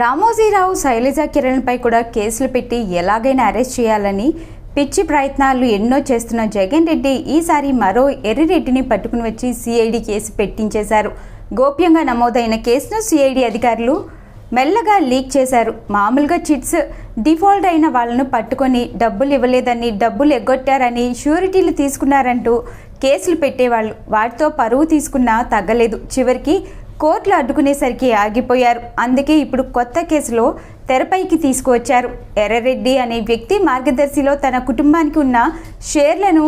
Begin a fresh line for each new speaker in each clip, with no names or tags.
రామోజీరావు శైలజ కిరణ్పై కూడా కేసులు పెట్టి ఎలాగైనా అరెస్ట్ చేయాలని పిచ్చి ప్రయత్నాలు ఎన్నో చేస్తున్న జగన్ రెడ్డి ఈసారి మరో ఎర్రిరెడ్డిని పట్టుకుని వచ్చి సిఐడి కేసు పెట్టించేశారు. గోప్యంగా నమోదైన కేసును సిఐడి అధికారులు మెల్లగా లీక్ చేశారు. మామూలుగా చిట్స్ డిఫాల్ట్ అయిన వాళ్ళను పట్టుకొని డబ్బులు ఇవ్వలేదని డబ్బులు ఎగ్గొట్టారని షూరిటీలు తీసుకున్నారంటూ కేసులు పెట్టేవాళ్ళు. వాటితో పరువు తీసుకున్నా తగ్గలేదు. చివరికి కోర్టులు అడ్డుకునేసరికి ఆగిపోయారు. అందుకే ఇప్పుడు కొత్త కేసులో తెరపైకి తీసుకువచ్చారు. ఎర్రరెడ్డి అనే వ్యక్తి మార్గదర్శిలో తన కుటుంబానికి ఉన్న షేర్లను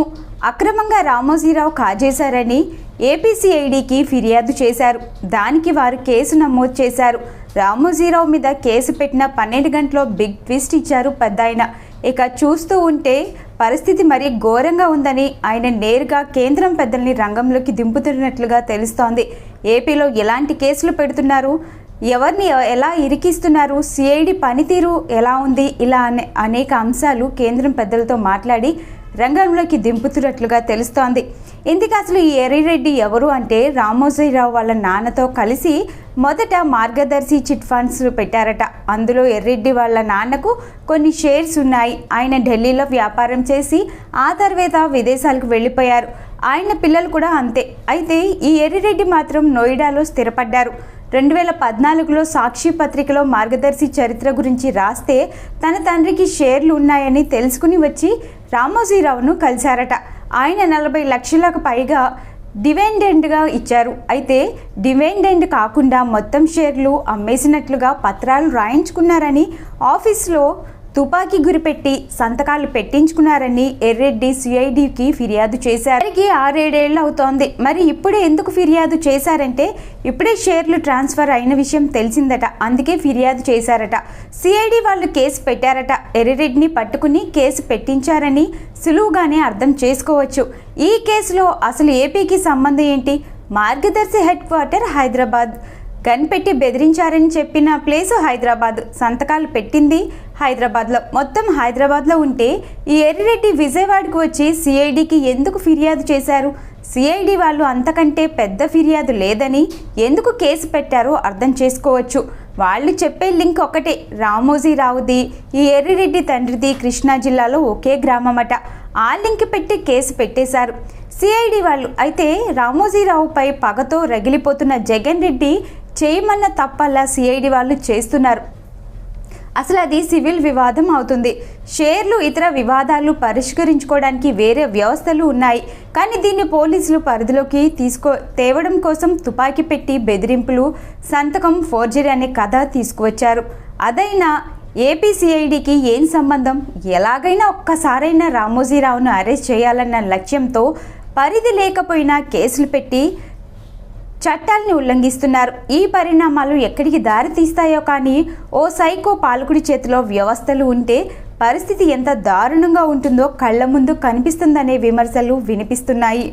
అక్రమంగా రామోజీరావు కాజేశారని ఏపీసీఐడికి ఫిర్యాదు చేశారు. దానికి వారు కేసు నమోదు చేశారు. రామోజీరావు మీద కేసు పెట్టిన పన్నెండు గంటలో బిగ్ ట్విస్ట్ ఇచ్చారు పెద్దాయన. ఇక చూస్తూ ఉంటే పరిస్థితి మరీ ఘోరంగా ఉందని ఆయన నేరుగా కేంద్రం పెద్దల్ని రంగంలోకి దింపుతున్నట్లుగా తెలుస్తోంది. ఏపీలో ఎలాంటి కేసులు పెడుతున్నారు? ఎవరిని ఎలా ఇరికిస్తున్నారు? సిఐడి పనితీరు ఎలా ఉంది? ఇలా అనే అనేక అంశాలు కేంద్రం పెద్దలతో మాట్లాడి రంగంలోకి దింపుతున్నట్లుగా తెలుస్తోంది. ఇందుకు అసలు ఈ ఎర్రిరెడ్డి ఎవరు అంటే రామోజీరావు వాళ్ళ నాన్నతో కలిసి మొదట మార్గదర్శి చిట్ ఫండ్స్ పెట్టారట. అందులో ఎర్రెడ్డి వాళ్ళ నాన్నకు కొన్ని షేర్స్ ఉన్నాయి. ఆయన ఢిల్లీలో వ్యాపారం చేసి ఆ తర్వాత విదేశాలకు వెళ్ళిపోయారు. ఆయన పిల్లలు కూడా అంతే. అయితే ఈ ఎర్రిరెడ్డి మాత్రం నోయిడాలో స్థిరపడ్డారు. రెండు వేల పద్నాలుగులో సాక్షి పత్రికలో మార్గదర్శి చరిత్ర గురించి రాస్తే తన తండ్రికి షేర్లు ఉన్నాయని తెలుసుకుని వచ్చి రామోజీరావును కలిశారట. ఆయన నలభై లక్షలకు పైగా డివెండెంట్గా ఇచ్చారు. అయితే డివెండెంట్ కాకుండా మొత్తం షేర్లు అమ్మేసినట్లుగా పత్రాలు రాయించుకున్నారని ఆఫీస్లో తుపాకీ గురిపెట్టి సంతకాలు పెట్టించుకున్నారని ఎర్రెడ్డి సిఐడికి ఫిర్యాదు చేశారు. వారికి ఆరేడేళ్ళు అవుతోంది. మరి ఇప్పుడే ఎందుకు ఫిర్యాదు చేశారంటే ఇప్పుడే షేర్లు ట్రాన్స్ఫర్ అయిన విషయం తెలిసిందట. అందుకే ఫిర్యాదు చేశారట. సిఐడి వాళ్ళు కేసు పెట్టారట. ఎర్రెడ్డిని పట్టుకుని కేసు పెట్టించారని సులువుగానే అర్థం చేసుకోవచ్చు. ఈ కేసులో అసలు ఏపీకి సంబంధం ఏంటి? మార్గదర్శి హెడ్ క్వార్టర్ హైదరాబాద్. గన్ పెట్టి బెదిరించారని చెప్పిన ప్లేసు హైదరాబాద్. సంతకాలు పెట్టింది హైదరాబాద్లో. మొత్తం హైదరాబాద్లో ఉంటే ఈ ఎర్రిరెడ్డి విజయవాడకు వచ్చి సిఐడికి ఎందుకు ఫిర్యాదు చేశారు? సిఐడి వాళ్ళు అంతకంటే పెద్ద ఫిర్యాదు లేదని ఎందుకు కేసు పెట్టారో అర్థం చేసుకోవచ్చు. వాళ్ళు చెప్పే లింక్ ఒకటే రామోజీరావుది ఈ ఎర్రిరెడ్డి తండ్రిది కృష్ణా జిల్లాలో ఒకే గ్రామమట. ఆ లింక్ పెట్టి కేసు పెట్టేశారు. సిఐడి వాళ్ళు. అయితే రామోజీరావుపై పగతో రగిలిపోతున్న జగన్ రెడ్డి చేయమన్న తప్పల్లా సిఐడి వాళ్ళు చేస్తున్నారు. అసలు అది సివిల్ వివాదం అవుతుంది. షేర్లు ఇతర వివాదాలు పరిష్కరించుకోవడానికి వేరే వ్యవస్థలు ఉన్నాయి. కానీ దీన్ని పోలీసులు పరిధిలోకి తీసుకో తేవడం కోసం తుపాకీ పెట్టి బెదిరింపులు సంతకం ఫోర్జరీ అనే కథ తీసుకువచ్చారు. అదైనా ఏపీసీఐడికి ఏం సంబంధం? ఎలాగైనా ఒక్కసారైనా రామోజీరావును అరెస్ట్ చేయాలన్న లక్ష్యంతో పరిధి లేకపోయినా కేసులు పెట్టి చట్టాల్ని ఉల్లంఘిస్తున్నారు. ఈ పరిణామాలు ఎక్కడికి దారి తీస్తాయో కానీ ఓ సైకో పాలకుడి చేతిలో వ్యవస్థలు ఉంటే పరిస్థితి ఎంత దారుణంగా ఉంటుందో కళ్ళ ముందు కనిపిస్తుందనే విమర్శలు వినిపిస్తున్నాయి.